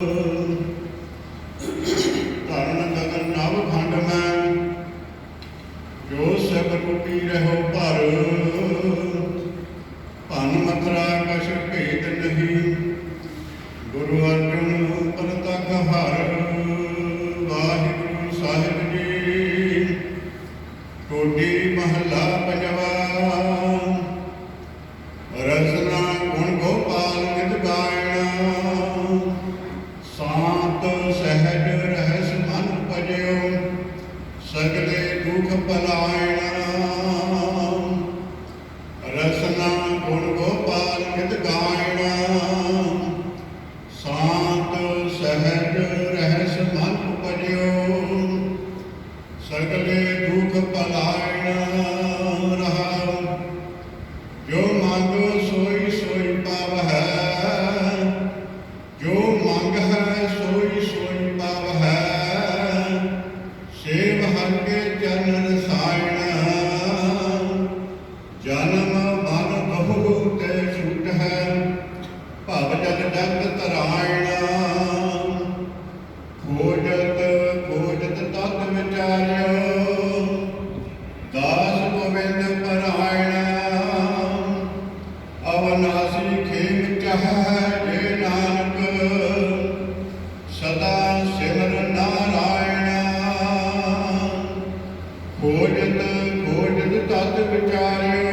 Música ਸਗਲੇ ਦੁਖ ਪਲਾਇਣਾ ਰਸਨਾ ਗੁਣ ਗੋਪਾਲ ਨਿਤ ਗਾਇਣਾ ਸਾਤ ਸਹਿਜ ਰਹਿਸ ਮਨ ਪਜਿਓ ਸਗਲੇ ਦੁਖ ਪਲਾਇਣਾ ਕੇ ਚਰਨ ਰਸਾਇਣ ਜਨਮ ਮਨ ਬਹੁ ਤੇ ਛੁਟ ਹੈ ਭਵ ਜਗ ਡੰਗ ਤਰਾਇਣ। ਖੋਜਤ ਖੋਜਤ ਤਤ ਵਿਚਾਰਿਓ, ਦਾਸ ਗੋਬਿੰਦ ਪਰਾਇਣ। ਅਵਨਾਸੀ ਖੇਮ ਚਾਹੈ ਖੋਜਤ ਖੋਜਤ ਤਤ ਵਿਚਾਰਿਓ